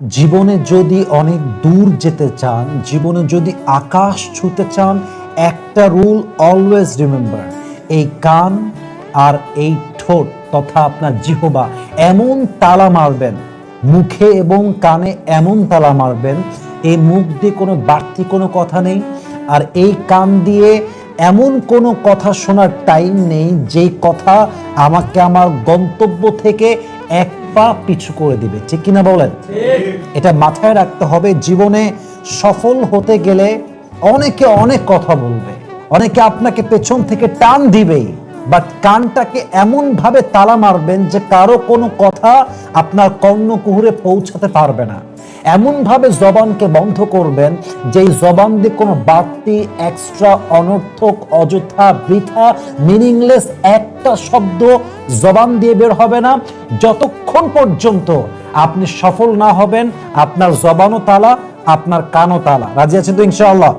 জীবনে যদি অনেক দূর যেতে চান, জীবনে যদি আকাশ ছুতে চান, একটা রুল অলওয়েজ রিমেম্বার এই কান আর এই ঠোঁট তথা আপনার জিহবা এমন তালা মারবেন, মুখে এবং কানে এমন তালা মারবেন, এই মুখ দিয়ে কোনো বাড়তি কোনো কথা নেই আর এই কান দিয়ে এমন কোনো কথা শোনার টাইম নেই যেই কথা আমাকে আমার গন্তব্য থেকে এক পা পিছু করে দিবে। ঠিক কিনা বলেন? এটা মাথায় রাখতে হবে জীবনে সফল হতে গেলে অনেকে অনেক কথা বলবে অনেকে আপনাকে পেছন থেকে টান দিবেই। বাট কানটাকে এমন ভাবে তালা মারবেন যে কারও কোনো কথা আপনার কর্ণকুহুরে পৌঁছাতে পারবে না। এমন ভাবে জবানকে বন্ধ করবেন যেই জবান দিয়ে কোনো বাড়তি এক্সট্রা অনর্থক, অযথা, বৃথা মিনিংলেস একটা শব্দ জবান দিয়ে বের হবে না। যতক্ষণ পর্যন্ত আপনি সফল না হবেন, আপনার জবানও তালা, আপনার কানও তালা। রাজি আছেন তো ইনশাআল্লাহ।